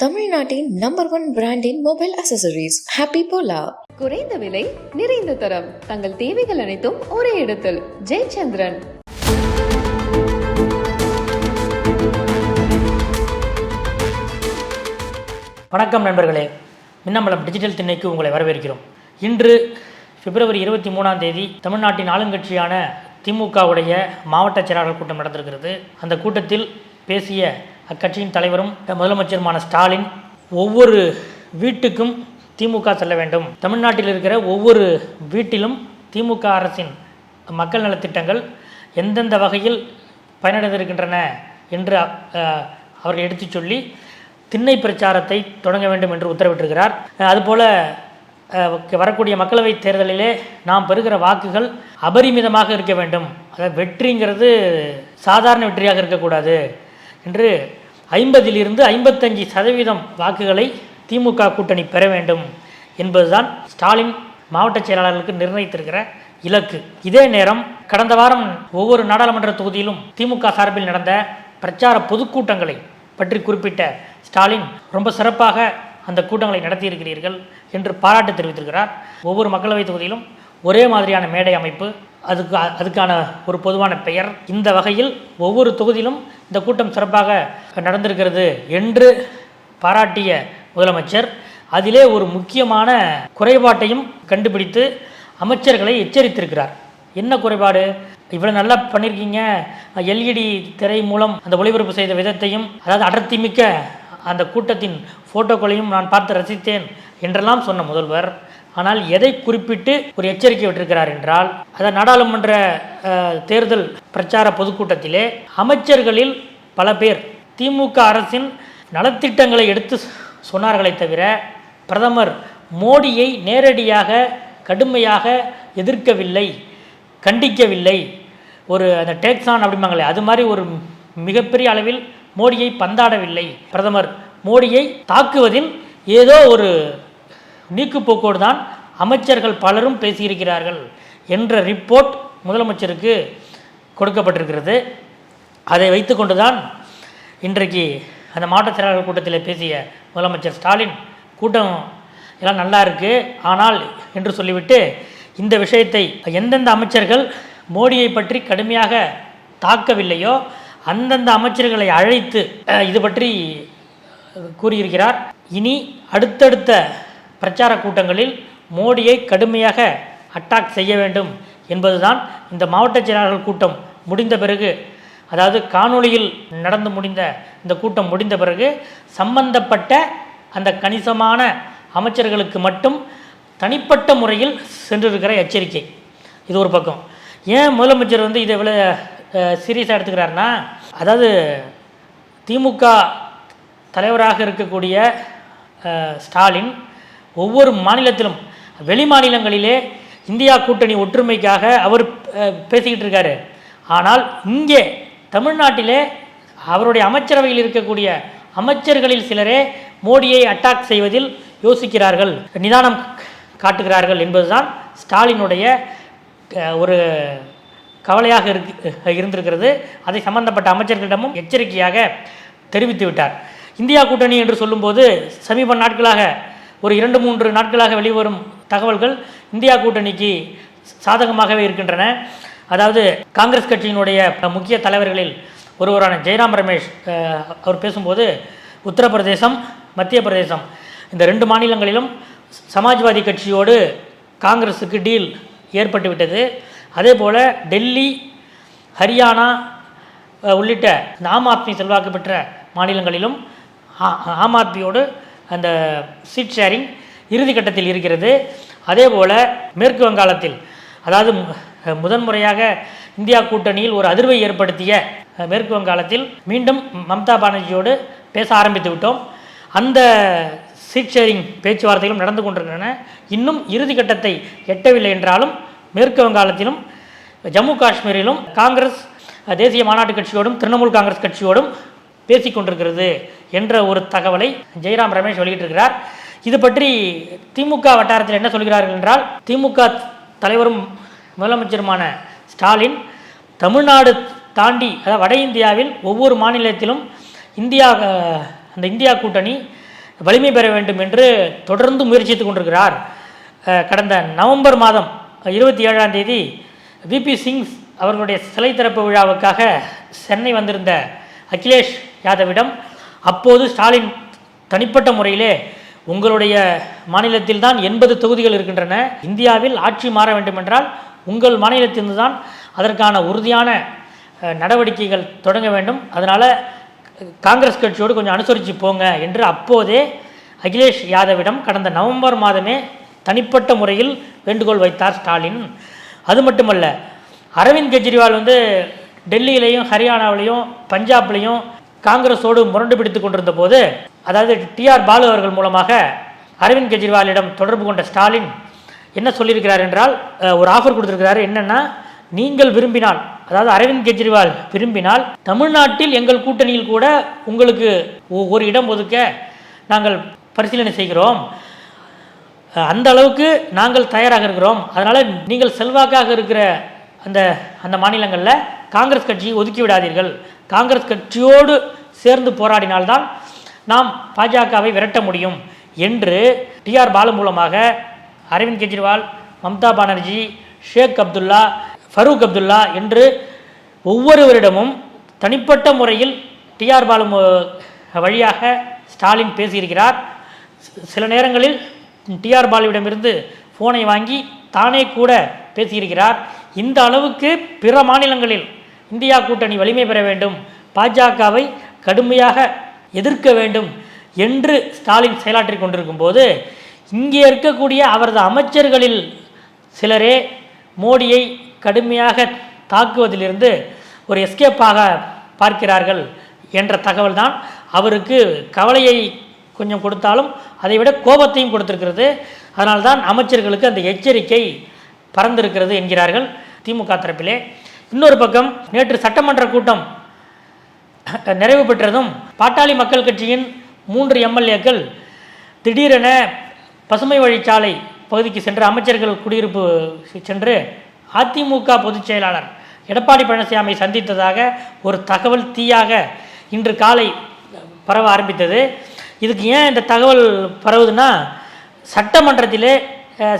தமிழ்நாட்டின் number one பிராண்டின் mobile accessories happy போலா குறைந்த விலை நிறைந்த தரம். தங்கள் தேவைகள் அனைத்தும் ஒரே இடத்தில். ஜெயச்சந்திரன். வணக்கம் நண்பர்களே. மின்னம்பலம் டிஜிட்டல் திண்ணைக்கு உங்களை வரவேற்கிறோம். இன்று பிப்ரவரி இருபத்தி மூணாம் தேதி தமிழ்நாட்டின் ஆளுங்கட்சியான திமுகவுடைய மாவட்ட செயலாளர் கூட்டம் நடந்திருக்கிறது. அந்த கூட்டத்தில் பேசிய அக்கட்சியின் தலைவரும் முதலமைச்சருமான ஸ்டாலின் ஒவ்வொரு வீட்டுக்கும் திமுக செல்ல வேண்டும். தமிழ்நாட்டில் இருக்கிற ஒவ்வொரு வீட்டிலும் திமுக அரசின் மக்கள் நலத்திட்டங்கள் எந்தெந்த வகையில் பயனடைந்திருக்கின்றன என்று அவர்கள் எடுத்துச் சொல்லி திண்ணை பிரச்சாரத்தை தொடங்க வேண்டும் என்று உத்தரவிட்டிருக்கிறார். அஹ், அதுபோல வரக்கூடிய மக்களவைத் தேர்தலிலே நாம் பெறுகிற வாக்குகள் அபரிமிதமாக இருக்க வேண்டும். அதாவது வெற்றிங்கிறது சாதாரண வெற்றியாக இருக்கக்கூடாது என்று ஐம்பதிலிருந்து ஐம்பத்தஞ்சு சதவீதம் வாக்குகளை திமுக கூட்டணி பெற வேண்டும் என்பதுதான் ஸ்டாலின் மாவட்ட செயலாளர்களுக்கு நிர்ணயித்திருக்கிற இலக்கு. இதே நேரம் கடந்த வாரம் ஒவ்வொரு நாடாளுமன்ற தொகுதியிலும் திமுக சார்பில் நடந்த பிரச்சார பொதுக்கூட்டங்களை பற்றி குறிப்பிட்ட ஸ்டாலின் ரொம்ப சிறப்பாக அந்த கூட்டங்களை நடத்தியிருக்கிறீர்கள் என்று பாராட்டு தெரிவித்திருக்கிறார். ஒவ்வொரு மக்களவைத் தொகுதியிலும் ஒரே மாதிரியான மேடை அமைப்பு அதுக்கு அதுக்கான ஒரு பொதுவான பெயர். இந்த வகையில் ஒவ்வொரு தொகுதியிலும் இந்த கூட்டம் சிறப்பாக நடந்திருக்கிறது என்று பாராட்டிய முதலமைச்சர் அதிலே ஒரு முக்கியமான குறைபாட்டையும் கண்டுபிடித்து அமைச்சர்களை எச்சரித்திருக்கிறார். என்ன குறைபாடு? இவ்வளோ நல்லா பண்ணியிருக்கீங்க எல்இடி திரை மூலம் அந்த ஒளிபரப்பு செய்த விதத்தையும் அதாவது அடர்த்தி மிக்க அந்த கூட்டத்தின் ஃபோட்டோக்களையும் நான் பார்த்து ரசித்தேன் என்றெல்லாம் சொன்ன முதல்வர். ஆனால் எதை குறிப்பிட்டு ஒரு எச்சரிக்கை விட்டிருக்கிறார் என்றால் அதாவது நாடாளுமன்ற தேர்தல் பிரச்சார பொதுக்கூட்டத்திலே அமைச்சர்களில் பல பேர் திமுக அரசின் நலத்திட்டங்களை எடுத்து சொன்னார்களே தவிர பிரதமர் மோடியை நேரடியாக கடுமையாக எதிர்க்கவில்லை கண்டிக்கவில்லை. ஒரு அந்த டேக்ஸான் அப்படிம்பாங்களே அது மாதிரி ஒரு மிகப்பெரிய அளவில் மோடியை பந்தாடவில்லை. பிரதமர் மோடியை தாக்குவதில் ஏதோ ஒரு நீக்குப்போக்கோடு தான் அமைச்சர்கள் பலரும் பேசியிருக்கிறார்கள் என்ற ரிப்போர்ட் முதலமைச்சருக்கு கொடுக்கப்பட்டிருக்கிறது. அதை வைத்துக்கொண்டு தான் இன்றைக்கு அந்த மாவட்ட கூட்டத்தில் பேசிய முதலமைச்சர் ஸ்டாலின் கூட்டம் எல்லாம் நல்லா இருக்குது ஆனால் என்று சொல்லிவிட்டு இந்த விஷயத்தை எந்தெந்த அமைச்சர்கள் மோடியை பற்றி கடுமையாக தாக்கவில்லையோ அந்தந்த அமைச்சர்களை அழைத்து இது பற்றி கூறியிருக்கிறார். இனி அடுத்தடுத்த பிரச்சார கூட்டங்களில் மோடியை கடுமையாக அட்டாக் செய்ய வேண்டும் என்பதுதான் இந்த மாவட்ட செயலாளர்கள் கூட்டம். முடிந்த பிறகு அதாவது காணொளியில் நடந்து முடிந்த இந்த கூட்டம் முடிந்த பிறகு சம்பந்தப்பட்ட அந்த கணிசமான அமைச்சர்களுக்கு மட்டும் தனிப்பட்ட முறையில் சென்றிருக்கிற எச்சரிக்கை. இது ஒரு பக்கம். ஏன் முதலமைச்சர் வந்து இதை இவ்வளோ சீரியஸாக எடுத்துக்கிறாருன்னா அதாவது திமுக தலைவராக இருக்கக்கூடிய ஸ்டாலின் ஒவ்வொரு மாநிலத்திலும் வெளி மாநிலங்களிலே இந்தியா கூட்டணி ஒற்றுமைக்காக அவர் பேசிக்கிட்டு இருக்காரு. ஆனால் இங்கே தமிழ்நாட்டிலே அவருடைய அமைச்சரவையில் இருக்கக்கூடிய அமைச்சர்களில் சிலரே மோடியை அட்டாக் செய்வதில் யோசிக்கிறார்கள் நிதானம் காட்டுகிறார்கள் என்பதுதான் ஸ்டாலினுடைய ஒரு கவலையாக இருக்கு இருந்திருக்கிறது. அதை சம்பந்தப்பட்ட அமைச்சர்களிடமும் எச்சரிக்கையாக தெரிவித்து விட்டார். இந்தியா கூட்டணி என்று சொல்லும்போது சமீப நாட்களாக ஒரு இரண்டு மூன்று நாட்களாக வெளிவரும் தகவல்கள் இந்தியா கூட்டணிக்கு சாதகமாகவே இருக்கின்றன. அதாவது காங்கிரஸ் கட்சியினுடைய முக்கிய தலைவர்களில் ஒருவரான ஜெயராம் ரமேஷ் அவர் பேசும்போது உத்தரப்பிரதேசம் மத்திய பிரதேசம் இந்த ரெண்டு மாநிலங்களிலும் சமாஜ்வாதி கட்சியோடு காங்கிரஸுக்கு டீல் ஏற்பட்டு விட்டது. அதே போல் டெல்லி ஹரியானா உள்ளிட்ட இந்த ஆம் ஆத்மி செல்வாக்கு பெற்ற மாநிலங்களிலும் ஆ- ஆம் ஆத்மியோடு அந்த சீட் ஷேரிங் இறுதி கட்டத்தில் இருக்கிறது. அதே போல் மேற்கு வங்காளத்தில் அதாவது முதன்முறையாக இந்தியா கூட்டணியில் ஒரு அதிர்வை ஏற்படுத்திய மேற்கு வங்காளத்தில் மீண்டும் மம்தா பானர்ஜியோடு பேச ஆரம்பித்து விட்டோம். அந்த சீட் ஷேரிங் பேச்சுவார்த்தைகளும் நடந்து கொண்டிருக்கின்றன. இன்னும் இறுதி கட்டத்தை எட்டவில்லை என்றாலும் மேற்கு வங்காளத்திலும் ஜம்மு காஷ்மீரிலும் காங்கிரஸ் தேசிய மாநாட்டு கட்சியோடும் திரிணாமுல் காங்கிரஸ் கட்சியோடும் பேசிக் கொண்டிருக்கிறது என்ற ஒரு தகவலை ஜெயராம் ரமேஷ் வெளியிட்டிருக்கிறார். இது பற்றி திமுக வட்டாரத்தில் என்ன சொல்கிறார்கள் என்றால் திமுக தலைவரும் முதலமைச்சருமான ஸ்டாலின் தமிழ்நாடு தாண்டி அதாவது வட இந்தியாவில் ஒவ்வொரு மாநிலத்திலும் இந்தியா அந்த இந்தியா கூட்டணி வலிமை பெற வேண்டும் என்று தொடர்ந்து முயற்சித்துக் கொண்டிருக்கிறார். கடந்த நவம்பர் மாதம் இருபத்தி ஏழாம் தேதி விபி சிங் அவர்களுடைய சிலை திறப்பு விழாவுக்காக சென்னை வந்திருந்த அகிலேஷ் யாதவிடம் அப்போது ஸ்டாலின் தனிப்பட்ட முறையிலே உங்களுடைய மாநிலத்தில் தான் எண்பது தொகுதிகள் இருக்கின்றன இந்தியாவில் ஆட்சி மாற வேண்டுமென்றால் உங்கள் மாநிலத்திலிருந்து தான் அதற்கான உறுதியான நடவடிக்கைகள் தொடங்க வேண்டும். அதனால் காங்கிரஸ் கட்சியோடு கொஞ்சம் அனுசரித்து போங்க என்று அப்போதே அகிலேஷ் யாதவிடம் கடந்த நவம்பர் மாதமே தனிப்பட்ட முறையில் வேண்டுகோள் வைத்தார் ஸ்டாலின். அது மட்டுமல்ல அரவிந்த் கெஜ்ரிவால் வந்து டெல்லியிலையும் ஹரியானாவிலையும் பஞ்சாப்லையும் காங்கிரஸோடு முரண்டு பிடித்து கொண்டிருந்த போது அதாவது டிஆர் பாலு அவர்கள் மூலமாக அரவிந்த் கெஜ்ரிவாலிடம் தொடர்பு கொண்ட ஸ்டாலின் என்ன சொல்லியிருக்கிறார் என்றால் ஒரு ஆஃபர் கொடுத்துருக்கிறாரு. என்னென்னா நீங்கள் விரும்பினால் அதாவது அரவிந்த் கெஜ்ரிவால் விரும்பினால் தமிழ்நாட்டில் எங்கள் கூட்டணியில் கூட உங்களுக்கு ஒரு இடம் ஒதுக்க நாங்கள் பரிசீலனை செய்கிறோம். அந்த அளவுக்கு நாங்கள் தயாராக இருக்கிறோம். அதனால் நீங்கள் செல்வாக்காக இருக்கிற அந்த அந்த மாநிலங்களில் காங்கிரஸ் கட்சியை ஒதுக்கி விடாதீர்கள். காங்கிரஸ் கட்சியோடு சேர்ந்து போராடினால்தான் நாம் பாஜகவை விரட்ட முடியும் என்று டிஆர் பாலு மூலமாக அரவிந்த் கெஜ்ரிவால் மம்தா பானர்ஜி ஷேக் அப்துல்லா ஃபரூக் அப்துல்லா என்று ஒவ்வொருவரிடமும் தனிப்பட்ட முறையில் டிஆர் பாலு வழியாக ஸ்டாலின் பேசியிருக்கிறார். சில நேரங்களில் டிஆர் பாலுவிடமிருந்து ஃபோனை வாங்கி தானே கூட பேசியிருக்கிறார். இந்த அளவுக்கு பிற மாநிலங்களில் இந்தியா கூட்டணி வலிமை பெற வேண்டும் பாஜகவை கடுமையாக எதிர்க்க வேண்டும் என்று ஸ்டாலின் செயலாற்றி கொண்டிருக்கும் போது இங்கே இருக்கக்கூடிய அவரது அமைச்சர்களில் சிலரே மோடியை கடுமையாக தாக்குவதிலிருந்து ஒரு எஸ்கேப்பாக பார்க்கிறார்கள் என்ற தகவல் தான் அவருக்கு கவலையை கொஞ்சம் கொடுத்தாலும் அதை விட கோபத்தையும் கொடுத்திருக்கிறது. அதனால்தான் அமைச்சர்களுக்கு அந்த எச்சரிக்கை பறந்திருக்கிறது என்கிறார்கள் திமுக தரப்பிலே. இன்னொரு பக்கம் நேற்று சட்டமன்ற கூட்டம் நிறைவு பெற்றதும் பாட்டாளி மக்கள் கட்சியின் மூன்று எம்எல்ஏக்கள் திடீரென பசுமை வழிச்சாலை பகுதிக்கு சென்ற அமைச்சர்கள் குடியிருப்பு சென்று அதிமுக பொதுச் செயலாளர் எடப்பாடி பழனிசாமி சந்தித்ததாக ஒரு தகவல் தீயாக இன்று காலை பரவ ஆரம்பித்தது. இதுக்கு ஏன் இந்த தகவல் பரவுதுன்னா சட்டமன்றத்திலே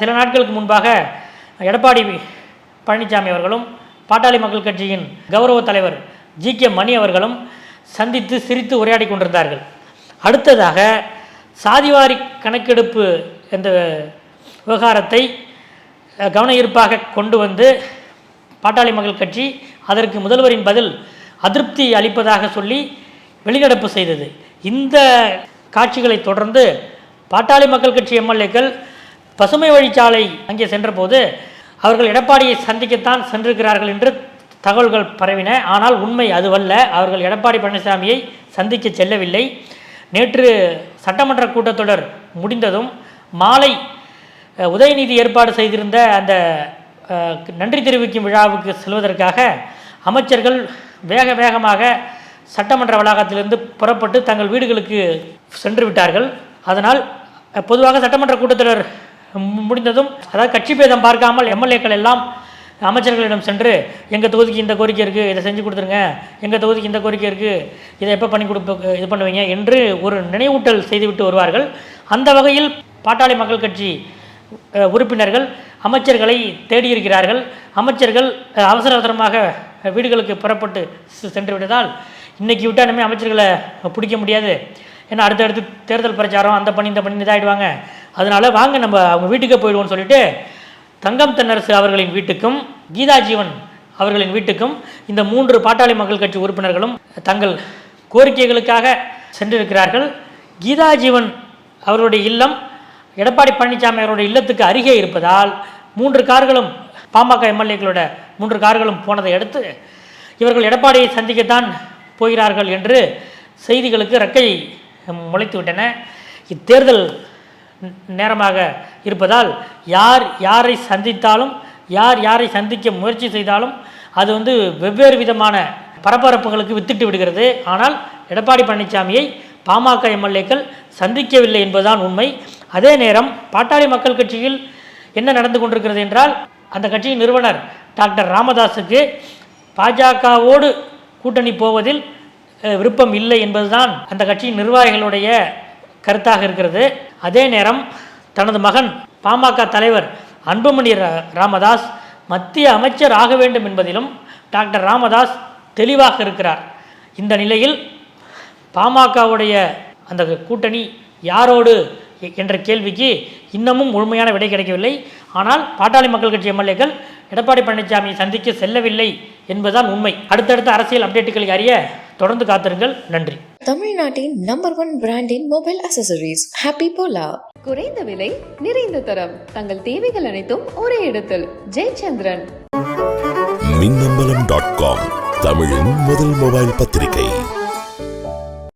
சில நாட்களுக்கு முன்பாக எடப்பாடி பழனிசாமி அவர்களும் பாட்டாளி மக்கள் கட்சியின் கௌரவ தலைவர் ஜி. கே. மணி அவர்களும் சந்தித்து சிரித்து உரையாடி கொண்டிருந்தார்கள். அடுத்ததாக சாதிவாரி கணக்கெடுப்பு இந்த விவகாரத்தை கவன ஈர்ப்பாக கொண்டு வந்து பாட்டாளி மக்கள் கட்சி அதற்கு முதல்வரின் பதில் அதிருப்தி அளிப்பதாக சொல்லி வெளிநடப்பு செய்தது. இந்த காட்சிகளை தொடர்ந்து பாட்டாளி மக்கள் கட்சி எம்எல்ஏக்கள் பசுமை வழிச்சாலை அங்கே சென்றபோது அவர்கள் எடப்பாடியை சந்திக்கத்தான் சென்றிருக்கிறார்கள் என்று தகவல்கள் பரவின. ஆனால் உண்மை அதுவல்ல. அவர்கள் எடப்பாடி பழனிசாமியை சந்திக்க செல்லவில்லை. நேற்று சட்டமன்ற கூட்டத்தொடர் முடிந்ததும் மாலை உதயநிதி ஏற்பாடு செய்திருந்த அந்த நன்றி தெரிவிக்கும் விழாவுக்கு செல்வதற்காக அமைச்சர்கள் வேக வேகமாக சட்டமன்ற வளாகத்திலிருந்து புறப்பட்டு தங்கள் வீடுகளுக்கு சென்று விட்டார்கள். அதனால் பொதுவாக சட்டமன்ற கூட்டத்தொடர் முடிந்ததும் அதாவது கட்சி பேதம் பார்க்காமல் எம்எல்ஏக்கள் எல்லாம் அமைச்சர்களிடம் சென்று எங்கள் தொகுதிக்கு இந்த கோரிக்கை இருக்குது இதை செஞ்சு கொடுத்துருங்க எங்கள் தொகுதிக்கு இந்த கோரிக்கை இருக்குது இதை எப்போ பண்ணி கொடுப்ப இது பண்ணுவீங்க? என்று ஒரு நினைவூட்டல் செய்துவிட்டு வருவார்கள். அந்த வகையில் பாட்டாளி மக்கள் கட்சி உறுப்பினர்கள் அமைச்சர்களை தேடியிருக்கிறார்கள். அமைச்சர்கள் அவசர அவசரமாக வீடுகளுக்கு புறப்பட்டு சென்று விட்டதால் இன்றைக்கி விட்டா இனிமேல் அமைச்சர்களை பிடிக்க முடியாது. ஏன்னா அடுத்தடுத்து தேர்தல் பிரச்சாரம் அந்த பண்ணி இந்த பண்ணி இதாகிடுவாங்க அதனால் வாங்க நம்ம அவங்க வீட்டுக்கே போயிடுவோம்னு சொல்லிட்டு தங்கம் தென்னரசு அவர்களின் வீட்டுக்கும் கீதா ஜீவன் அவர்களின் வீட்டுக்கும் இந்த மூன்று பாட்டாளி மக்கள் கட்சி உறுப்பினர்களும் தங்கள் கோரிக்கைகளுக்காக சென்றிருக்கிறார்கள். கீதா ஜீவன் இல்லம் எடப்பாடி பழனிசாமி அவருடைய இல்லத்துக்கு அருகே இருப்பதால் மூன்று கார்களும் பாமக எம்எல்ஏக்களோட மூன்று கார்களும் போனதை அடுத்து இவர்கள் எடப்பாடியை சந்திக்கத்தான் போகிறார்கள் என்று செய்திகளுக்கு ரெக்கை முளைத்து விட்டன இத்தேர்தல் நேரமாக இருப்பதால் யார் யாரை சந்தித்தாலும் யார் யாரை சந்திக்க முயற்சி செய்தாலும் அது வந்து வெவ்வேறு விதமான பரபரப்புகளுக்கு வித்திட்டு விடுகிறது. ஆனால் எடப்பாடி பழனிசாமியை பாமக எம்எல்ஏக்கள் சந்திக்கவில்லை என்பதுதான் உண்மை. அதே நேரம் பாட்டாளி மக்கள் கட்சியில் என்ன நடந்து கொண்டிருக்கிறது என்றால் அந்த கட்சியின் நிறுவனர் டாக்டர் ராமதாஸுக்கு பாஜகவோடு கூட்டணி போவதில் விருப்பம் இல்லை என்பதுதான் அந்த கட்சியின் நிர்வாகிகளுடைய கருத்தாக இருக்கிறது. அதே நேரம் தனது மகன் பாமக தலைவர் அன்புமணி ரா- ராமதாஸ் மத்திய அமைச்சர் ஆக வேண்டும் என்பதிலும் டாக்டர் ராமதாஸ் தெளிவாக இருக்கிறார். இந்த நிலையில் பாமகவுடைய அந்த கூட்டணி யாரோடு என்ற கேள்விக்கு இன்னமும் முழுமையான விடை கிடைக்கவில்லை. ஆனால் பாட்டாளி மக்கள் கட்சி எம்எல்ஏக்கள் எடப்பாடி பழனிசாமியை சந்திக்க செல்லவில்லை என்பதுதான் உண்மை. அடுத்தடுத்த அரசியல் அப்டேட்டுகளை அறிய தொடர்ந்து காத்திருங்கள். நன்றி. தமிழ்நாட்டின் நம்பர் ஒன் பிராண்டின் மொபைல் அசசரிஸ் ஹாப்பி போலா குறைந்த விலை நிறைந்த தரம். தங்கள் தேவைகள் அனைத்தும் ஒரே இடத்தில். ஜெயச்சந்திரன். மின்னம்பலம் டாட் காம் தமிழின் முதல் மொபைல் பத்திரிகை.